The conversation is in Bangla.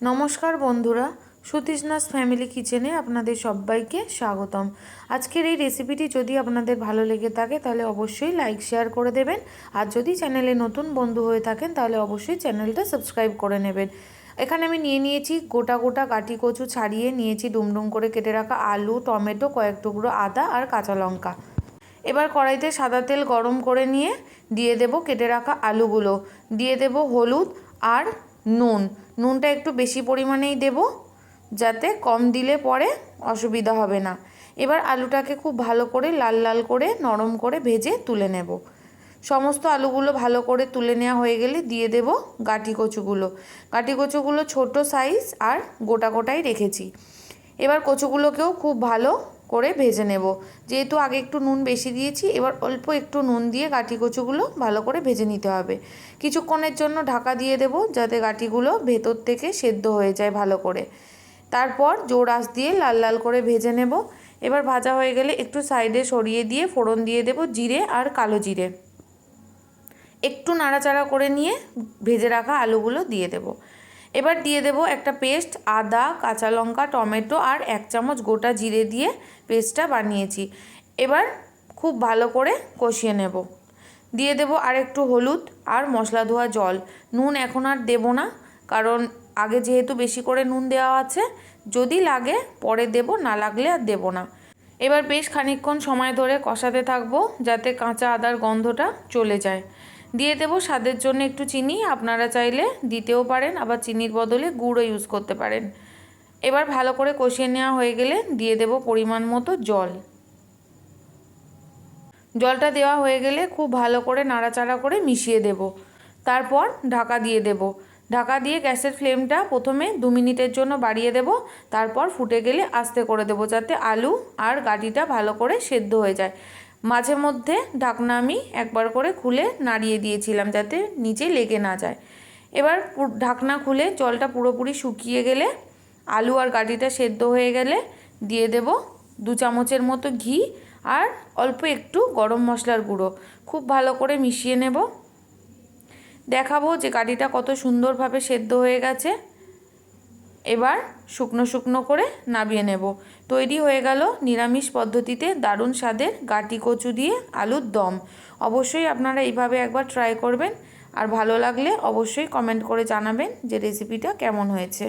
নমস্কার বন্ধুরা, সুতৃষ্ণাস ফ্যামিলি কিচেনে আপনাদের সবাইকে স্বাগতম। আজকের এই রেসিপিটি যদি আপনাদের ভালো লেগে থাকে, তাহলে অবশ্যই লাইক, শেয়ার করে দেবেন। আর যদি চ্যানেলে নতুন বন্ধু হয়ে থাকেন, তাহলে অবশ্যই চ্যানেলটা সাবস্ক্রাইব করে নেবেন। এখানে আমি নিয়ে নিয়েছি গোটা গোটা কাটি কচু ছাড়িয়ে নিয়েছি ডুমডুম করে কেটে রাখা আলু, টমেটো, কয়েক টুকরো আদা আর কাঁচা লঙ্কা। এবার কড়াইতে সাদা তেল গরম করে নিয়ে দিয়ে দেব কেটে রাখা আলুগুলো। দিয়ে দেব হলুদ আর নুন, নুনটা একটু বেশি পরিমাণেই দেব, যাতে কম দিলে পরে অসুবিধা হবে না। এবার আলুটাকে খুব ভালো করে লাল লাল করে, নরম করে ভেজে তুলে নেব। সমস্ত আলুগুলো ভালো করে তুলে নেওয়া হয়ে গেলে দিয়ে দেব গাটি কচুগুলো। গাটি কচুগুলো ছোট সাইজ আর গোটা গোটাই রেখেছি। এবার কচুগুলোকেও খুব ভালো করে ভেজে নেব। যেহেতু আগে একটু নুন বেশি দিয়েছি, এবার অল্প একটু নুন দিয়ে গাটি কচুগুলো ভালো করে ভেজে নিতে হবে। কিছুক্ষণের জন্য ঢাকা দিয়ে দেব যাতে গাটিগুলো ভেতর থেকে সেদ্ধ হয়ে যায় ভালো করে। তারপর জোর আঁচ দিয়ে লাল লাল করে ভেজে নেব। এবার ভাজা হয়ে গেলে একটু সাইডে সরিয়ে দিয়ে ফোড়ন দিয়ে দেব জিরে আর কালো জিরে। একটু নাড়াচাড়া করে নিয়ে ভেজে রাখা আলুগুলো দিয়ে দেব। এবার দিয়ে দেব একটা পেস্ট, আদা, কাঁচা লঙ্কা, টমেটো আর এক চামচ গোটা জিরে দিয়ে পেস্টটা বানিয়েছি। এবার খুব ভালো করে কষিয়ে নেব। দিয়ে দেব আর একটু হলুদ আর মশলা ধোয়া জল। নুন এখন আর দেব না, কারণ আগে যেহেতু বেশি করে নুন দেওয়া আছে, যদি লাগে পরে দেব, না লাগলে আর দেব না। এবার বেশ খানিকক্ষণ সময় ধরে কষাতে থাকব, যাতে কাঁচা আদার গন্ধটা চলে যায়। দিয়ে দেবো স্বাদের জন্য একটু চিনি, আপনারা চাইলে দিতেও পারেন, আবার চিনির বদলে গুঁড়ো ইউজ করতে পারেন। এবার ভালো করে কষিয়ে নেওয়া হয়ে গেলে দিয়ে দেব পরিমাণ মতো জল। জলটা দেওয়া হয়ে গেলে খুব ভালো করে নাড়াচাড়া করে মিশিয়ে দেব। তারপর ঢাকা দিয়ে দেব। ঢাকা দিয়ে গ্যাসের ফ্লেমটা প্রথমে দু মিনিটের জন্য বাড়িয়ে দেব। তারপর ফুটে গেলে আস্তে করে দেব যাতে আলু আর গাটিটা ভালো করে সেদ্ধ হয়ে যায়। মাঝে মধ্যে ঢাকনা আমি একবার করে খুলে নাড়িয়ে দিয়েছিলাম যাতে নিচে লেগে না যায়। এবার ঢাকনা খুলে জলটা পুরোপুরি শুকিয়ে গেলে আলু আর গাটিটা সেদ্ধ হয়ে গেলে দিয়ে দেব দু চামচের মতো ঘি আর অল্প একটু গরম মশলার গুঁড়ো। খুব ভালো করে মিশিয়ে নেব। দেখাবো যে গাটিটা কত সুন্দরভাবে সেদ্ধ হয়ে গেছে। এবার শুকনো শুকনো করে নামিয়ে নেব। তৈরি হয়ে গেল নিরামিষ পদ্ধতিতে দারুণ স্বাদের গাটি কচু দিয়ে আলুর দম। অবশ্যই আপনারা এইভাবে একবার ট্রাই করবেন। আর ভালো লাগলে অবশ্যই কমেন্ট করে জানাবেন যে রেসিপিটা কেমন হয়েছে।